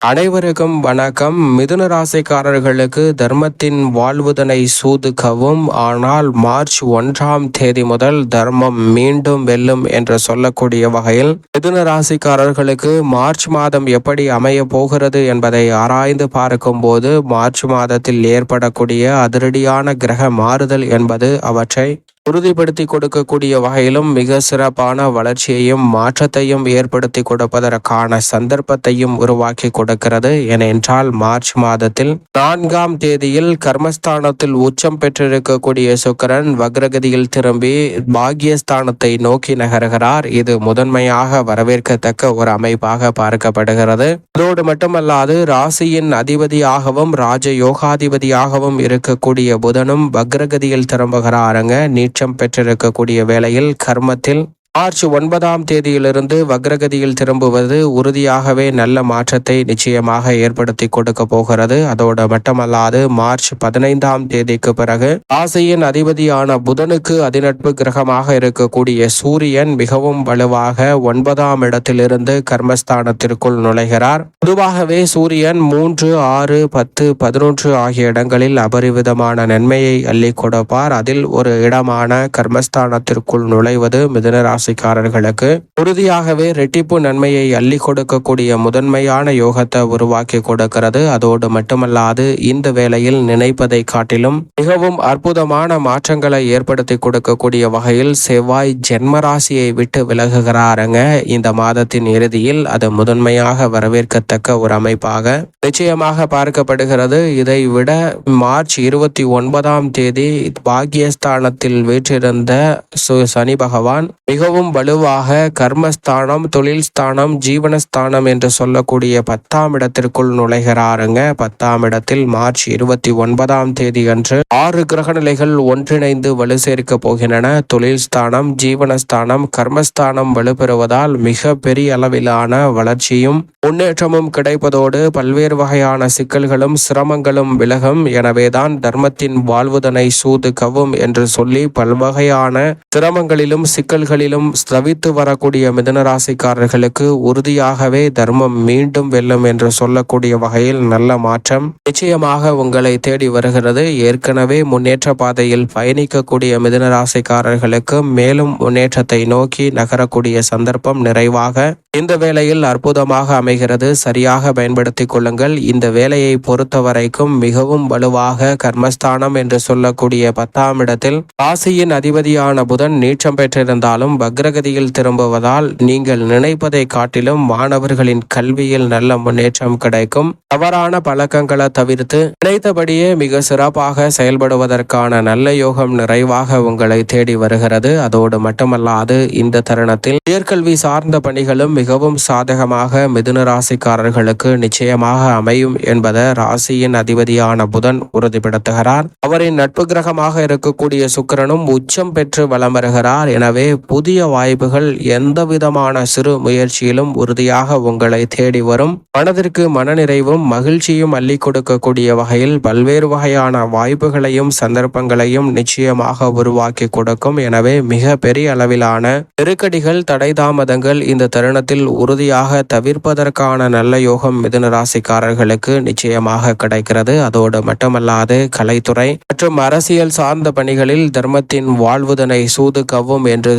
அனைவருக்கும் வணக்கம். மிதுன ராசிக்காரர்களுக்கு தர்மத்தின் வாழ்வுதனை சூதுக்கவும் ஆனால் மார்ச் ஒன்றாம் தேதி முதல் தர்மம் மீண்டும் வெல்லும் என்று சொல்லக்கூடிய வகையில் மிதுன ராசிக்காரர்களுக்கு மார்ச் மாதம் எப்படி அமைய போகிறது என்பதை ஆராய்ந்து பார்க்கும்போது மார்ச் மாதத்தில் ஏற்படக்கூடிய அதிரடியான கிரக மாறுதல் என்பது அவற்றை உறுதிப்படுத்தி கொடுக்கக்கூடிய வகையிலும் மிக சிறப்பான வளர்ச்சியையும் மாற்றத்தையும் ஏற்படுத்தி கொடுப்பதற்கான சந்தர்ப்பத்தையும் உருவாக்கி கொடுக்கிறது. ஏனென்றால் மார்ச் மாதத்தில் நான்காம் தேதியில் கர்மஸ்தானத்தில் உச்சம் பெற்றிருக்கக்கூடிய சுக்கரன் வக்ரகதியில் திரும்பி பாக்யஸ்தானத்தை நோக்கி நகர்கிறார். இது முதன்மையாக வரவேற்கத்தக்க ஒரு அமைப்பாக பார்க்கப்படுகிறது. அதோடு மட்டுமல்லாது ராசியின் அதிபதியாகவும் ராஜ யோகாதிபதியாகவும் இருக்கக்கூடிய புதனும் வக்ரகதியில் திரும்புகிறாருங்க. நீச்சம் பெற்றிருக்கக்கூடிய வேளையில் கர்மத்தில் மார்ச் ஒன்பதாம் தேதியிலிருந்து வக்ரகதியில் திரும்புவது உறுதியாகவே நல்ல மாற்றத்தை நிச்சயமாக ஏற்படுத்தி கொடுக்க போகிறது. அதோடு மட்டுமல்லாது மார்ச் பதினைந்தாம் தேதிக்கு பிறகு ராசியின் அதிபதியான புதனுக்கு அதிநட்பு கிரகமாக இருக்கக்கூடிய சூரியன் மிகவும் வலுவாக ஒன்பதாம் இடத்திலிருந்து கர்மஸ்தானத்திற்குள் நுழைகிறார். பொதுவாகவே சூரியன் மூன்று ஆறு பத்து பதினொன்று ஆகிய இடங்களில் அபரிவிதமான நன்மையை அள்ளி கொடுப்பார். அதில் ஒரு இடமான கர்மஸ்தானத்திற்குள் நுழைவது மிதனராக ராசிக்காரர்களுக்கு உறுதியாகவே ரெட்டிப்பு நன்மையை அள்ளி கொடுக்கக்கூடிய முதன்மையான யோகத்தை உருவாக்கி கொடுக்கிறது. அதோடு மட்டுமல்லாது இந்த வேளையில் நினைப்பதை காட்டிலும் மிகவும் அற்புதமான மாற்றங்களை ஏற்படுத்தி கொடுக்கக்கூடிய வகையில் செவ்வாய் ஜென்மராசியை விட்டு விலகுகிறாருங்க. இந்த மாதத்தின் இறுதியில் அது முதன்மையாக வரவேற்கத்தக்க ஒரு அமைப்பாக நிச்சயமாக பார்க்கப்படுகிறது. இதை விட மார்ச் இருபத்தி ஒன்பதாம் தேதி பாக்கியஸ்தானத்தில் வீற்றிருந்த சு- சனி பகவான் மிகவும் வலுவாக கர்மஸ்தானம் தொழில் ஸ்தானம் ஜீவனஸ்தானம் என்று சொல்லக்கூடிய பத்தாம் இடத்திற்குள் நுழைகிறாருங்க. பத்தாம் இடத்தில் மார்ச் இருபத்தி ஒன்பதாம் தேதி அன்று ஆறு கிரக நிலைகள் ஒன்றிணைந்து வலு சேர்க்க போகின்றன. தொழில் ஸ்தானம் ஜீவனஸ்தானம் கர்மஸ்தானம் வலுப்பெறுவதால் மிக பெரிய அளவிலான வளர்ச்சியும் முன்னேற்றமும் கிடைப்பதோடு பல்வேறு வகையான சிக்கல்களும் சிரமங்களும் விலகும். எனவேதான் தர்மத்தின் வாழ்வுதனை சூது கவும் என்று சொல்லி பல்வகையான சிரமங்களிலும் சிக்கல்களிலும் தவித்து வரக்கூடிய மிதுன ராசிக்காரர்களுக்கு உறுதியாகவே தர்மம் மீண்டும் வெல்லும் என்று சொல்லக்கூடிய வகையில் நல்ல மாற்றம் நிச்சயமாக உங்களை தேடி வருகிறது. ஏற்கனவே முன்னேற்ற பாதையில் பயணிக்கக்கூடிய மிதுன ராசிக்காரர்களுக்கு மேலும் முன்னேற்றத்தை நோக்கி நகரக்கூடிய சந்தர்ப்பம் நிறைவாக இந்த வேளையில் அற்புதமாக அமைகிறது. சரியாக பயன்படுத்திக் கொள்ளுங்கள். இந்த வேலையை பொறுத்த வரைக்கும் மிகவும் வலுவாக கர்மஸ்தானம் என்று சொல்லக்கூடிய பத்தாம் இடத்தில் ராசியின் அதிபதியான புதன் நீச்சம் பெற்றிருந்தாலும் அக்ரகதியில் திரும்புவதால் நீங்கள் நினைப்பதை காட்டிலும் மாணவர்களின் கல்வியில் நல்ல முன்னேற்றம் கிடைக்கும். தவறான பழக்கங்களை தவிர்த்து நினைத்தபடியே மிக சிறப்பாக செயல்படுவதற்கான நல்ல யோகம் நிறைவாக உங்களை தேடி வருகிறது. அதோடு மட்டுமல்லாது இந்த தருணத்தில் உயர்கல்வி சார்ந்த பணிகளும் மிகவும் சாதகமாக மிதுன ராசிக்காரர்களுக்கு நிச்சயமாக அமையும் என்பதை ராசியின் அதிபதியான புதன் உறுதிப்படுத்துகிறார். அவரின் நட்பு கிரகமாக இருக்கக்கூடிய சுக்கிரனும் உச்சம் பெற்று வலம் வருகிறார். எனவே புதிய வாய்ப்புகள் எந்த விதமான சிறு முயற்சியிலும் உறுதியாக உங்களை தேடி வரும். மனதிற்கு மனநிறைவும் மகிழ்ச்சியும் அள்ளி கொடுக்கக்கூடிய வகையில் பல்வேறு வகையான வாய்ப்புகளையும் சந்தர்ப்பங்களையும் நிச்சயமாக உருவாக்கி கொடுக்கும். எனவே மிக பெரிய அளவிலான நெருக்கடிகள் தடை தாமதங்கள் இந்த தருணத்தில் உறுதியாக தவிர்ப்பதற்கான நல்ல யோகம் மிதுன ராசிக்காரர்களுக்கு நிச்சயமாக கிடைக்கிறது. அதோடு மட்டுமல்லாது கலைத்துறை மற்றும் அரசியல் சார்ந்த பணிகளில் தர்மத்தின் வாழ்வுதனை சூது கவ்வும் என்று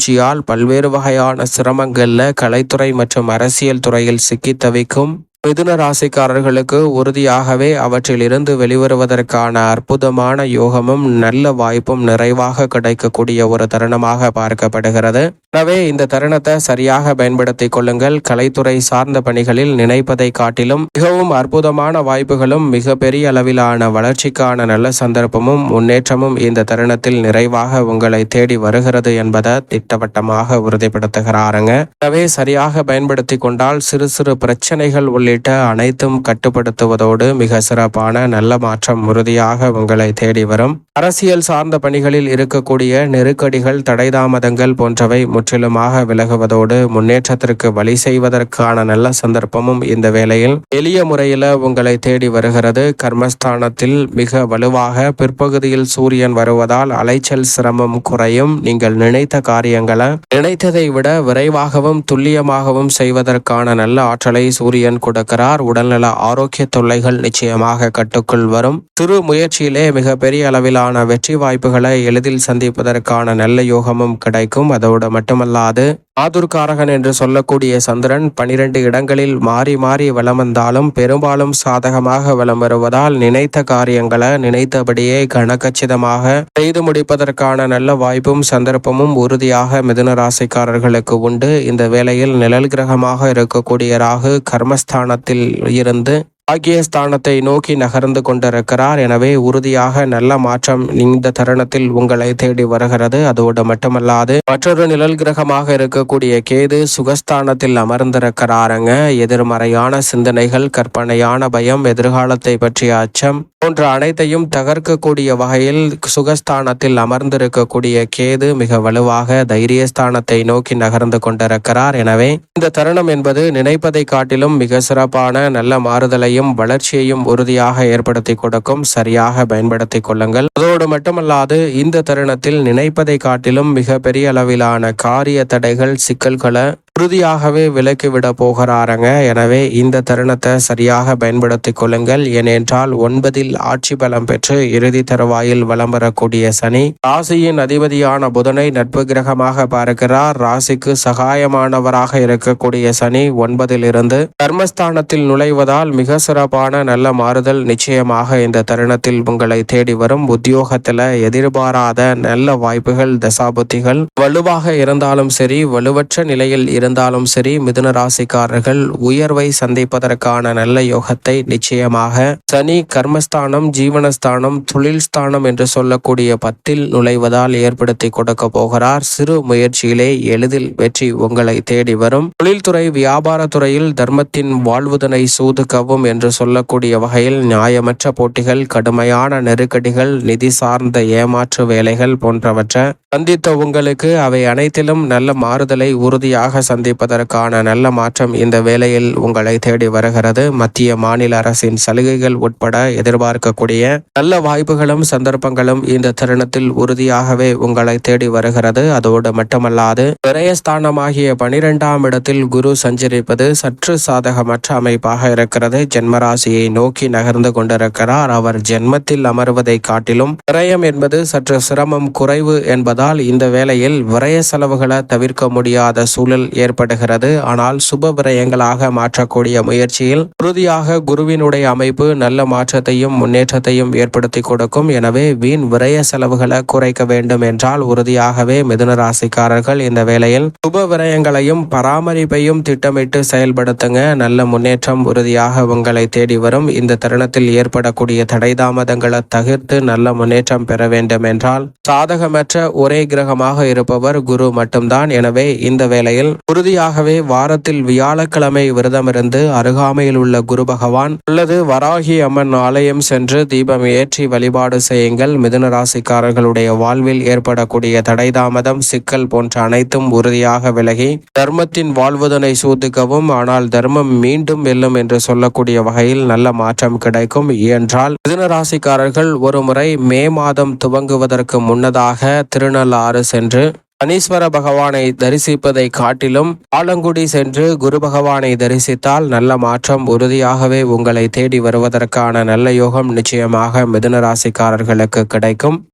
சூழ்ச்சியால் பல்வேறு வகையான சிரமங்களில் கலைத்துறை மற்றும் அரசியல் துறையில் சிக்கித் தவிக்கும் மிதுன ராசிக்காரர்களுக்கு உறுதியாகவே அவற்றிலிருந்து வெளிவருவதற்கான அற்புதமான யோகமும் நல்ல வாய்ப்பும் நிறைவாக கிடைக்கக்கூடிய ஒரு தருணமாக பார்க்கப்படுகிறது. எனவே இந்த தருணத்தை சரியாக பயன்படுத்திக் கொள்ளுங்கள். கலைத்துறை சார்ந்த பணிகளில் நினைப்பதை காட்டிலும் மிகவும் அற்புதமான வாய்ப்புகளும் மிக பெரிய அளவிலான வளர்ச்சிக்கான நல்ல சந்தர்ப்பமும் முன்னேற்றமும் இந்த தருணத்தில் நிறைவாக உங்களை தேடி வருகிறது என்பதை திட்டவட்டமாக உறுதிப்படுத்துகிறாருங்க. எனவே சரியாக பயன்படுத்தி கொண்டால் சிறு சிறு பிரச்சனைகள் உள்ளிட்ட அனைத்தும் கட்டுப்படுத்துவதோடு மிக சிறப்பான நல்ல மாற்றம் உறுதியாக உங்களை தேடி வரும். அரசியல் சார்ந்த பணிகளில் இருக்கக்கூடிய நெருக்கடிகள் தடைதாமதங்கள் போன்றவை முற்றிலுமாக விலகுவதோடு முன்னேற்றத்திற்கு வழி செய்வதற்கான நல்ல சந்தர்ப்பமும் இந்த வேளையில் எளிய முறையில உங்களை தேடி வருகிறது. கர்மஸ்தானத்தில் மிக வலுவாக பிற்பகுதியில் சூரியன் வருவதால் அலைச்சல் சிரமம் குறையும். நீங்கள் நினைத்த காரியங்களை நினைத்ததை விட விரைவாகவும் துல்லியமாகவும் செய்வதற்கான நல்ல ஆற்றலை சூரியன் கொடுக்கிறார். உடல்நல ஆரோக்கிய தொல்லைகள் நிச்சயமாக கட்டுக்குள் வரும். சிறு முயற்சியிலே மிகப்பெரிய அளவிலான வெற்றி வாய்ப்புகளை எளிதில் சந்திப்பதற்கான நல்ல யோகமும் கிடைக்கும். அதோடு மட்டுமல்லாது ஆதுர்காரகன் என்று சொல்லக்கூடிய சந்திரன் பனிரெண்டு இடங்களில் மாறி மாறி வலம் வந்தாலும் பெரும்பாலும் சாதகமாக வலம் வருவதால் நினைத்த காரியங்களை நினைத்தபடியே கனகச்சிதமாக செய்து முடிப்பதற்கான நல்ல வாய்ப்பும் சந்தர்ப்பமும் உறுதியாக மிதுன ராசிக்காரர்களுக்கு உண்டு. இந்த வேளையில் நிழல் கிரகமாக இருக்கக்கூடிய ராகு கர்மஸ்தானத்தில் இருந்து ஆகிய ஸ்தானத்தை நோக்கி நகர்ந்து கொண்டிருக்கிறார். எனவே உறுதியாக நல்ல மாற்றம் இந்த தருணத்தில் உங்களை தேடி வருகிறது. அதோடு மட்டுமல்லாது மற்றொரு நிழல் கிரகமாக இருக்கக்கூடிய கேது சுகஸ்தானத்தில் அமர்ந்திருக்கிறாருங்க. எதிர்மறையான சிந்தனைகள் கற்பனையான பயம் எதிர்காலத்தை பற்றிய அச்சம் போன்ற அனைத்தையும் தகர்க்கக்கூடிய வகையில் சுகஸ்தானத்தில் அமர்ந்திருக்கக்கூடிய கேது மிக வலுவாக தைரியஸ்தானத்தை நோக்கி நகர்ந்து கொண்டிருக்கிறார். எனவே இந்த தருணம் என்பது நினைப்பதை காட்டிலும் மிக சிறப்பான நல்ல மாறுதலையும் வளர்ச்சியையும் உறுதியாக ஏற்படுத்தி கொடுக்கும் சரியாக பயன்படுத்திக் கொள்ளுங்கள். அதோடு மட்டுமல்லாது இந்த தருணத்தில் நினைப்பதை காட்டிலும் மிக பெரிய அளவிலான காரிய தடைகள் சிக்கல்களை உறுதியாகவே விலக்கிவிட போகிறாருங்க. எனவே இந்த தருணத்தை சரியாக பயன்படுத்திக் கொள்ளுங்கள். ஏனென்றால் ஒன்பதில் ஆட்சி பலம் பெற்று இறுதி தருவாயில் வலம் வரக்கூடிய சனி ராசியின் அதிபதியான புதனை நட்பு கிரகமாக பார்க்கிறார். ராசிக்கு சகாயமானவராக இருக்கக்கூடிய சனி ஒன்பதில் இருந்து கர்மஸ்தானத்தில் நுழைவதால் மிக சிறப்பான நல்ல மாறுதல் நிச்சயமாக இந்த தருணத்தில் உங்களை தேடி வரும். உத்தியோகத்துல எதிர்பாராத நல்ல வாய்ப்புகள் தசாபுத்திகள். வலுவாக இருந்தாலும் சரி வலுவற்ற நிலையில் இருந்தாலும் சரி மிதுன ராசிக்காரர்கள் உயர்வை சந்திப்பதற்கான நல்ல யோகத்தை நிச்சயமாக சனி கர்மஸ்தானம் ஜீவனஸ்தானம் தொழில் ஸ்தானம் என்று சொல்லக்கூடிய பத்தில் நுழைவதால் ஏற்படுத்தி கொடுக்க போகிறார். சிறு முயற்சியிலே எளிதில் வெற்றி உங்களை தேடி வரும். தொழில்துறை வியாபாரத்துறையில் தர்மத்தின் வாழ்வுதனை சூதுக்கவும் என்று சொல்லக்கூடிய வகையில் நியாயமற்ற போட்டிகள் கடுமையான நெருக்கடிகள் நிதி சார்ந்த ஏமாற்று வேலைகள் போன்றவற்றை சந்தித்த உங்களுக்கு அவை அனைத்திலும் நல்ல மாறுதலை உறுதியாக சந்திப்பதற்கான நல்ல மாற்றம் இந்த வேளையில் உங்களை தேடி வருகிறது. மத்திய மாநில அரசின் சலுகைகள் உட்பட எதிர்பார்க்கக்கூடிய நல்ல வாய்ப்புகளும் சந்தர்ப்பங்களும் இந்த தருணத்தில் உறுதியாகவே உங்களை தேடி வருகிறது. அதோடு மட்டுமல்லாது விரயஸ்தானமாகிய பனிரெண்டாம் இடத்தில் குரு சஞ்சரிப்பது சற்று சாதகமற்ற அமைப்பாக இருக்கிறது. ஜென்மராசியை நோக்கி நகர்ந்து கொண்டிருக்கிறார். அவர் ஜென்மத்தில் அமர்வதை காட்டிலும் விரயம் என்பது சற்று சிரமம் குறைவு என்பதால் இந்த வேளையில் விரய செலவுகளை தவிர்க்க முடியாத சூழல் ஏற்படுகிறது. ஆனால் சுப விரயங்களாக மாற்றக்கூடிய முயற்சியில் உறுதியாக குருவினுடைய அமைப்பு நல்ல மாற்றத்தையும் முன்னேற்றத்தையும் ஏற்படுத்தி கொடுக்கும். எனவே வீண் விரய செலவுகளை குறைக்க வேண்டும் என்றால் உறுதியாகவே மிதுனராசிக்காரர்கள் இந்த வேளையில் சுப விரயங்களையும் பராமரிப்பையும் திட்டமிட்டு செயல்படுத்துங்க. நல்ல முன்னேற்றம் உறுதியாக உங்கள் தேடி வரும். இந்த தருணத்தில் ஏற்படக்கூடிய தடை தாமதங்களை தவிர்த்து நல்ல முன்னேற்றம் பெற வேண்டும் என்றால் சாதகமற்ற ஒரே கிரகமாக இருப்பவர் குரு மட்டும்தான். எனவே இந்த வேளையில் உறுதியாகவே வாரத்தில் வியாழக்கிழமை விரதமிருந்து அருகாமையில் உள்ள குரு பகவான் அல்லது வராகி அம்மன் ஆலயம் சென்று தீபம் ஏற்றி வழிபாடு செய்யுங்கள். மிதுன ராசிக்காரர்களுடைய வாழ்வில் ஏற்படக்கூடிய தடை தாமதம் சிக்கல் போன்ற அனைத்தும் உறுதியாக விலகி தர்மத்தின் வாழ்வுதனை சூதுக்கவும். ஆனால் தர்மம் மீண்டும் வெல்லும் என்று சொல்லக்கூடிய வகையில் நல்ல மாற்றம் கிடைக்கும். என்றால் மிதுன ராசிக்காரர்கள் ஒரு முறை மே மாதம் துவங்குவதற்கு முன்னதாக திருநள்ளாறு சென்று சனீஸ்வர பகவானை தரிசிப்பதை காட்டிலும் ஆலங்குடி சென்று குரு பகவானை தரிசித்தால் நல்ல மாற்றம் உறுதியாகவே உங்களை தேடி வருவதற்கான நல்ல யோகம் நிச்சயமாக மிதுன ராசிக்காரர்களுக்கு கிடைக்கும்.